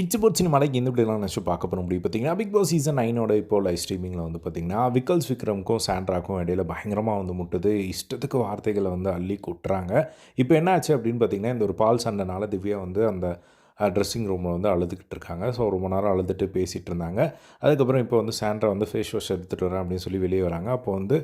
இச்சு போச்சு மலைக்கு எந்த இப்படிலாம் நினச்சி பார்க்க போகிற முடியும் பார்த்தீங்கன்னா பிக் பாஸ் சீசன் நைனோட இப்போ லைவ் ஸ்ட்ரீமிங்கில் வந்து பார்த்தீங்கன்னா விக்கல்ஸ் விக்ரம்க்கும் சாண்ட்ராக்கும் இடையில பயங்கரமாக வந்து முட்டுது. இஷ்டத்துக்கு வார்த்தைகளை வந்து அள்ளி கொட்டுறாங்க. இப்போ என்ன ஆச்சு அப்படின்னு பார்த்தீங்கன்னா இந்த ஒரு பால் சண்டைனால திவ்யா வந்து அந்த ட்ரெஸ்ஸிங் ரூமில் வந்து அழுதுகிட்டு இருக்காங்க. ஸோ ரொம்ப நேரம் அழுதுட்டு பேசிகிட்டு இருந்தாங்க. அதுக்கப்புறம் இப்போ வந்து சாண்ட்ரா வந்து ஃபேஸ் வாஷ் எடுத்துகிட்டு வரேன் அப்படின்னு சொல்லி வெளியே வராங்க. அப்போ வந்து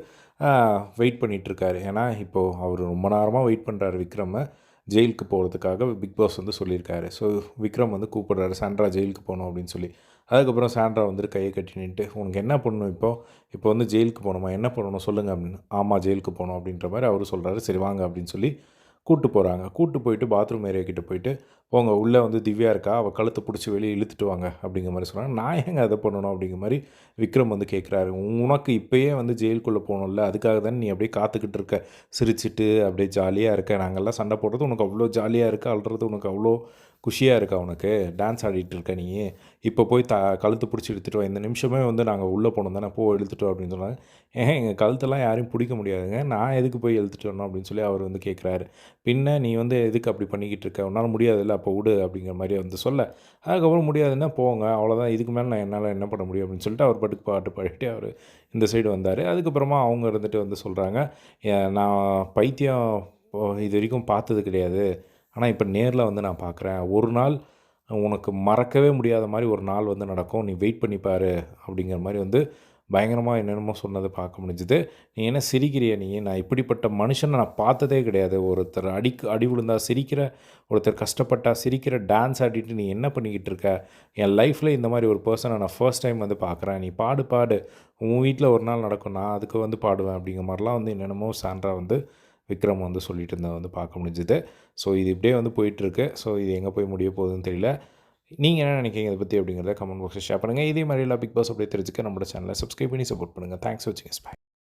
வெயிட் பண்ணிகிட்ருக்காரு ஏன்னா இப்போது அவர் ரொம்ப நேரமாக வெயிட் பண்ணுறாரு விக்ரமை. ஜெயிலுக்கு போகிறதுக்காக பிக் பாஸ் வந்து சொல்லியிருக்காரு. ஸோ விக்ரம் வந்து கூப்பிடுறாரு சாண்ட்ரா ஜெயிலுக்கு போகணும் அப்படின்னு சொல்லி. அதுக்கப்புறம் சாண்ட்ரா வந்துட்டு கையை கட்டி நின்ட்டு உனக்கு என்ன பண்ணணும் இப்போ? இப்போ வந்து ஜெயிலுக்கு போகணுமா? என்ன பண்ணணும்? சொல்லுங்கள் அப்படின்னு. ஆமாம் ஜெயிலுக்கு போகணும் அப்படின்ற மாதிரி அவர் சொல்கிறாரு சரி வாங்க அப்படின்னு சொல்லி கூப்பிட்டு போகிறாங்க கூட்டு போயிட்டு பாத்ரூம் ஏரியா கிட்ட போயிட்டு போங்க உள்ளே வந்து திவ்யா இருக்கா? அவள் கழுத்தை பிடிச்சி வெளியே இழுத்துட்டு வாங்க அப்படிங்கிற மாதிரி சொல்கிறாங்க நான் ஏங்க அதை பண்ணணும் அப்படிங்கிற மாதிரி விக்ரம் வந்து கேட்குறாரு உனக்கு இப்போயே வந்து ஜெயிலுக்குள்ளே போகணும்ல அதுக்காக தானே நீ அப்படியே காத்துக்கிட்டு இருக்க. சிரிச்சிட்டு அப்படியே ஜாலியாக இருக்க. நாங்கள்லாம் சண்டை போடுறது உனக்கு அவ்வளோ ஜாலியாக இருக்க அழுறது உனக்கு அவ்வளோ குஷியாக இருக்கா உனக்கு? டான்ஸ் ஆடிட்டு இருக்க நீ. இப்போ போய் த கழுத்து பிடிச்சி எடுத்துகிட்டு வா. இந்த நிமிஷமே வந்து நாங்கள் உள்ளே போனோம் தானே. போ எடுத்துகிட்டு அப்படின்னு சொன்னாங்க. ஏன் எங்கள் கழுத்தெல்லாம் யாரையும் பிடிக்க முடியாதுங்க. நான் எதுக்கு போய் எழுத்துட்டு வரணும் அப்படின்னு சொல்லி அவர் வந்து கேட்குறாரு பின்ன நீ வந்து எதுக்கு அப்படி பண்ணிக்கிட்டு இருக்க? உன்னால் முடியாதுல்ல. அப்போ விடு அப்படிங்கிற மாதிரி வந்து சொல்ல. அதுக்கப்புறம் முடியாதுன்னா போங்க. அவ்வளோதான் இதுக்கு மேலே நான் என்னால் என்ன பண்ண முடியும் அப்படின்னு சொல்லிட்டு அவர் பாட்டுக்கு பாட்டு பாடிட்டு அவர் இந்த சைடு வந்தார். அதுக்கப்புறமா அவங்க இருந்துட்டு வந்து சொல்கிறாங்க நான் பைத்தியம் இது வரைக்கும் பார்த்தது கிடையாது. ஆனால் இப்போ நேரில் வந்து நான் பார்க்குறேன் ஒரு நாள் உனக்கு மறக்கவே முடியாத மாதிரி ஒரு நாள் வந்து நடக்கும். நீ வெயிட் பண்ணிப்பார் அப்படிங்கிற மாதிரி வந்து பயங்கரமாக என்னென்னமோ சொன்னதை பார்க்க முடிஞ்சுது. நீ என்ன சிரிக்கிறிய நீ? நான் இப்படிப்பட்ட மனுஷனை நான் பார்த்ததே கிடையாது. ஒருத்தர் அடி அடி விழுந்தா சிரிக்கிற ஒருத்தர் கஷ்டப்பட்டா சிரிக்கிற டான்ஸ் ஆடிட்டு நீ என்ன பண்ணிக்கிட்டு இருக்க? என் லைஃப்பில் இந்த மாதிரி ஒரு பர்சனை நான் ஃபர்ஸ்ட் டைம் வந்து பார்க்குறேன் நீ பாடு பாடு. உன் வீட்டில் ஒரு நாள் நடக்கும். நான் அதுக்கு வந்து பாடுவேன் அப்படிங்கிற மாதிரிலாம் வந்து என்னென்னமோ சான்றாக வந்து விக்ரம் வந்து சொல்லிட்டு இருந்ததை வந்து பார்க்க முடிஞ்சுது. ஸோ இது இப்படியே வந்து போயிட்டுருக்கு. ஸோ இது எங்கே போய் முடிய போகுதுன்னு தெரியல. நீங்கள் என்ன நினைக்கிறீங்க? இதை பற்றி அப்படிங்கிறத கமெண்ட் பாக்ஸில் ஷேர் பண்ணுங்கள் இதே மாதிரி எல்லா பிக் பாஸ் அப்படியே தெரிஞ்சுக்க நம்மளோட சேனலை சப்ஸ்கிரைப் பண்ணி சப்போர்ட் பண்ணுங்கள் தேங்க்ஸ் வச்சுங்க பை